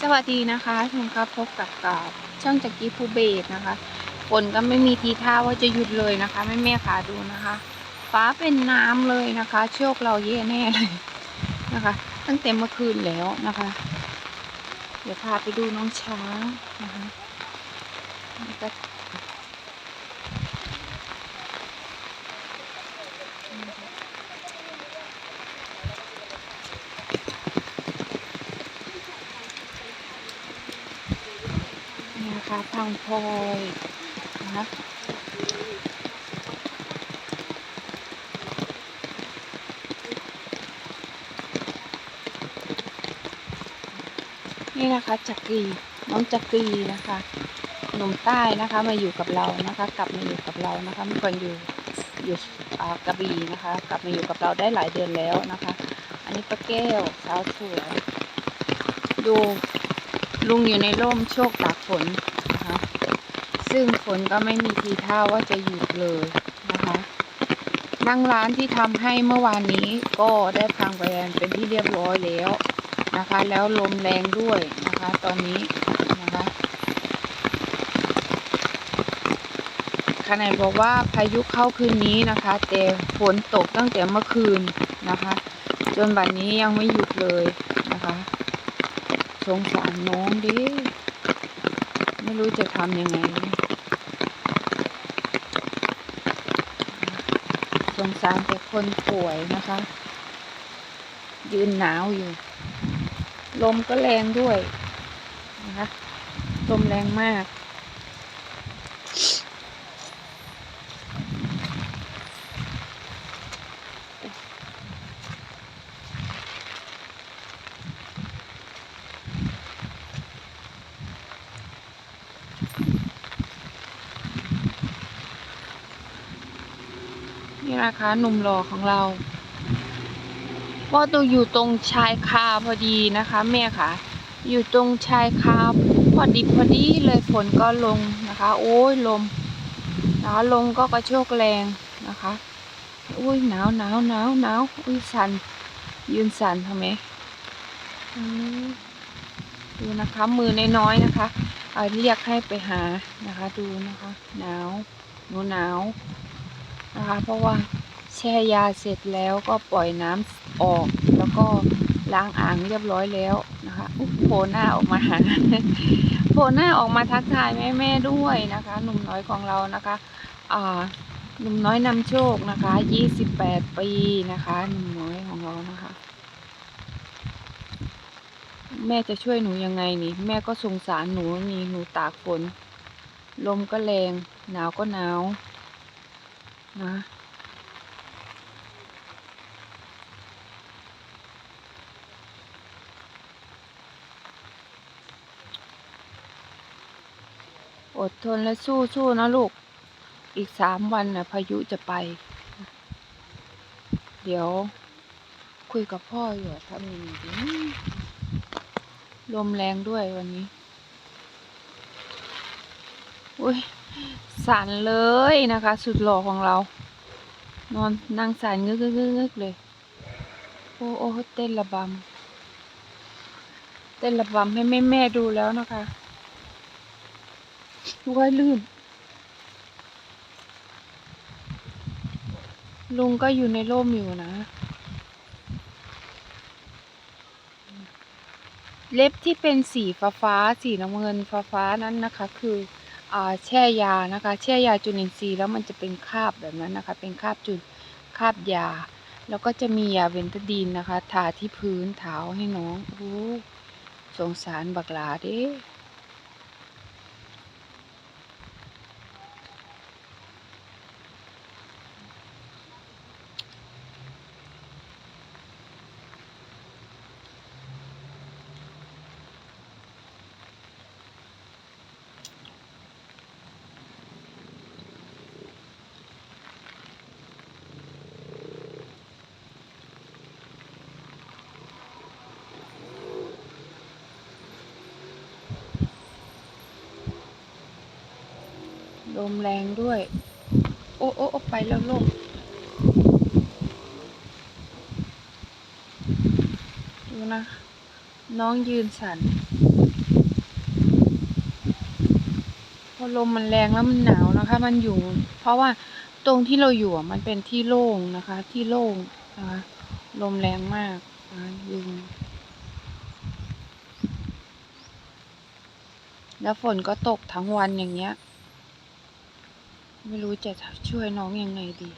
สวัสดีนะคะทุกคนครับพบกับกับช่องจักรีภูเบศนะคะฝนก็ไม่มีทีท่าว่าจะหยุดเลยนะคะแม่แม่ขาดูนะคะ ฟ้าเป็นน้ำเลยนะคะโชคเราเย่แน่เลยนะคะ ตั้งแต่เมื่อคืนแล้วนะคะ เดี๋ยวพาไปดูน้องช้างนะคะนี่ก็ นี่นะคะพังพลอยนะคะนี่นะคะจักรีน้องจักรีนะคะหนุ่มใต้นะคะมาอยู่กับเรานะคะ กลับมาอยู่กับเรานะคะเมื่อก่อนอยู่อยู่กระบี่นะคะ กลับมาอยู่กับเราได้หลายเดือนแล้วนะคะ อันนี้ป้าแก้วสาวสวยดู ลุงอยู่ในร่มโชคตากฝนนะคะซึ่งฝนก็ไม่มีทีท่าว่าจะหยุดเลยนะคะนั่งร้านที่ทำให้เมื่อวานนี้ก็ได้พังไปเป็นที่เรียบร้อยแล้วนะคะ แล้วลมแรงด้วยนะคะ ตอนนี้นะคะขณะบอกว่าพายุเข้าคืนนี้นะคะ แต่ฝนตกตั้งแต่เมื่อคืนนะคะ จนบัดนนี้ยังไม่หยุดเลย สงสารน้องดิ ไม่รู้จะทำยังไง สงสารแต่คนป่วยนะคะ ยืนหนาวอยู่ ลมก็แรงด้วยนะคะ ลมแรงมาก นะคะหนุ่มหล่อของเราก็ตัวอยู่ตรงชายคาพอดีนะคะ แม่ค่ะ อยู่ตรงชายคาพอดีพอดีเลยฝนก็ลงนะคะ โอ้ยลมนะคะลมก็กระโชกแรงนะคะอุ้ยหนาวหนาวหนาวหนาวอุ้ยสันยืนสันทำไมดูนะคะมือน้อยๆนะคะเเรียกให้ไปหานะคะ ดูนะคะ หนาวหนูหนาว นะคะ เพราะว่าแช่ยาเสร็จแล้วก็ปล่อยน้ำออก แล้วก็ล้างอ่างเรียบร้อยแล้วนะคะโผล่หน้าออกมาหาโผล่หน้าออกมาทักทายแม่แม่ด้วยนะคะ หนุ่มน้อยของเรานะคะอ่าหนุ่มน้อยนำโชคนะคะยี่สิบแปดปีนะคะหนุ่มน้อยของเรานะคะ แม่จะช่วยหนูยังไงนี่ แม่ก็สงสารหนูนี่หนูตากฝน ลมก็แรง หนาวก็หนาว นะอดทนและสู้สู้นะลูก อีกสามวันนะพายุจะไป เดี๋ยว คุยกับพ่ออยู่ทำยังไงดีลมแรงด้วยวันนี้ อุ้ย สันเลยนะคะ สุดหล่อของเรา นอนนั่งสันงึกงึกงึกเลย โอ้โอ้เต้นระบำเต้นระบำให้แม่แม่ดูแล้วนะคะว้ายลื่น ลุงก็อยู่ในร่มอยู่นะ เล็บที่เป็นสีฟ้าฟ้าสีน้ำเงินฟ้าฟ้านั้นนะคะ คือ แช่ยานะคะ แช่ยาจุลินทรีย์แล้วมันจะเป็นคราบแบบนั้นนะคะ เป็นคราบจุลคราบยา แล้วก็จะมียาเวนตาดีนนะคะ ทาที่พื้นเท้าให้น้องโอ้สงสารบักหลาเด้ ลมแรงด้วย โอ้โอ้โอไปแล้วลมดูนะ น้องยืนสัน่นพอลมมันแรงแล้วมันหนาวนะคะ มันอยู่ เพราะว่าตรงที่เราอยู่มันเป็นที่โล่งนะคะ ที่โล่งนะคะลมแรงมากนะยุงแล้วฝนก็ตกทั้งวันอย่างเงี้ย ไม่รู้จะช่วยน้องยังไงดี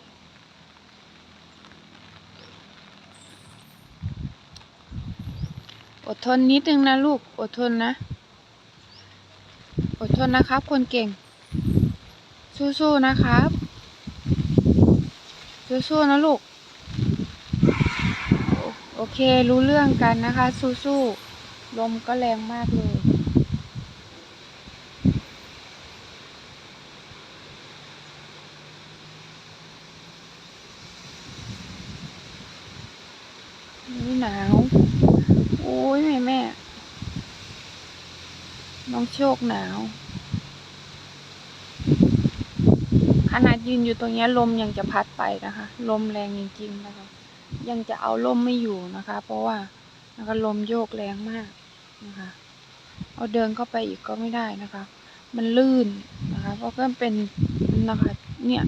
อดทนนิดนึงนะลูก อดทนนะ อดทนนะครับ คนเก่ง สู้ๆนะครับ สู้ๆนะลูก โอเครู้เรื่องกันนะคะ สู้ๆลมก็แรงมากเลย นี่หนาว โอ้แม่แม่ น้องโชคหนาว ขนาดยืนอยู่ตรงนี้ลมยังจะพัดไปนะคะ ลมแรงจริงๆนะคะ ยังจะเอาลมไม่อยู่นะคะ เพราะว่านะคะลมโยกแรงมากนะคะ เอาเดินเข้าไปอีกก็ไม่ได้นะคะ มันลื่นนะคะ เพราะก็เป็นนะคะเนี่ย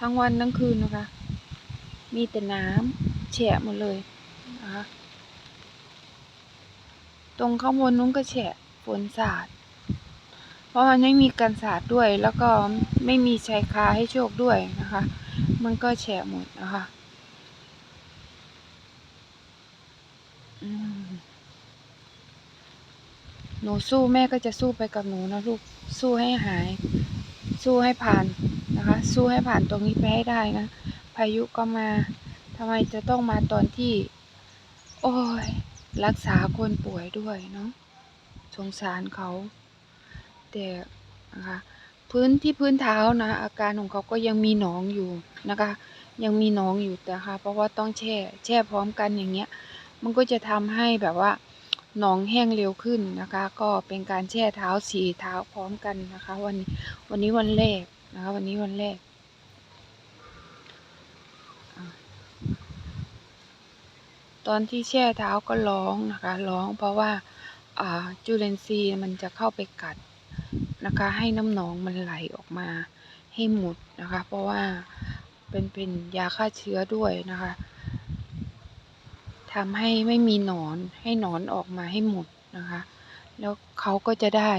ทั้งวันทั้งคืนนะคะ มีแต่น้ำแฉะหมดเลยนะคะ ตรงข้างบนนู้นก็แฉะฝนสาด เพราะมันไม่มีกันสาดด้วย แล้วก็ไม่มีชายคาให้โชคด้วยนะคะ มันก็แฉะหมดนะคะหนูสู้แม่ก็จะสู้ไปกับหนูนะลูก สู้ให้หาย สู้ให้ผ่านนะคะ สู้ให้ผ่านตรงนี้ไปให้ได้นะ พายุก็มาทำไมจะต้องมาตอนที่ โอ้ย รักษาคนป่วยด้วยเนาะสงสารเขาแต่นะคะพื้นที่พื้นเท้านะ อาการของเขาก็ยังมีหนองอยู่นะคะ ยังมีหนองอยู่แต่ค่ะ เพราะว่าต้องแช่ แช่พร้อมกันอย่างเงี้ย มันก็จะทำให้แบบว่าหนองแห้งเร็วขึ้นนะคะ ก็เป็นการแช่เท้าสีเท้าพร้อมกันนะคะ วันนี้วันนี้วันแรกนะคะ วันนี้วันแรก ตอนที่แช่เท้าก็ร้องนะคะร้องเพราะว่าจุลินทรีย์มันจะเข้าไปกัดนะคะ ให้น้ำหนองมันไหลออกมาให้หมดนะคะ เพราะว่าเป็นเป็นยาฆ่าเชื้อด้วยนะคะทำให้ไม่มีหนอนให้หนอนออกมาให้หมดนะคะ แล้วเขาก็จะได้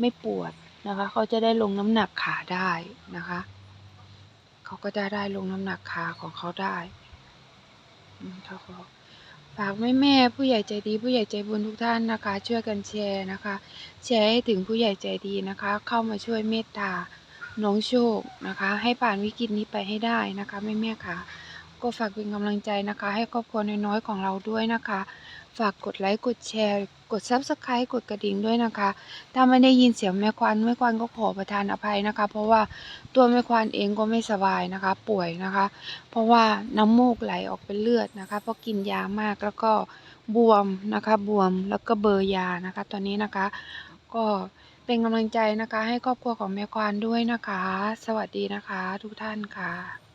ไม่ปวดนะคะ เขาจะได้ลงน้ำหนักขาได้นะคะ เขาก็จะได้ลงน้ำหนักขาของเขาได้อืมเขาก็ากแม่แม่ผู้ใหญ่ใจดี ผู้ใหญ่ใจบุญทุกท่านนะคะ ช่วยกันแชร์นะคะ แชร์ให้ถึงผู้ใหญ่ใจดีนะคะ เข้ามาช่วยเมตตาน้องโชคนะคะ ให้ผ่านวิกฤตนี้ไปให้ได้นะคะแม่แม่ค่ะ ก็ฝากเป็นกำลังใจนะคะ ให้ครอบครัวน้อยๆของเราด้วยนะคะ ฝากกดไลค์กดแชร์ กด subscribe กดกระดิ่งด้วยนะคะ ถ้าไม่ได้ยินเสียงแม่ควานแม่ควานก็ขอประทานอภัยนะคะ เพราะว่าตัวแม่ควานเองก็ไม่สบายนะคะ ป่วยนะคะ เพราะว่าน้ำมูกไหลออกเป็นเลือดนะคะ เพราะกินยามากแล้วก็บวมนะคะบวมแล้วก็เบอร์ยานะคะ ตอนนี้นะคะ ก็เป็นกำลังใจนะคะ ให้ครอบครัวของแม่ควานด้วยนะคะ สวัสดีนะคะ ทุกท่านค่ะ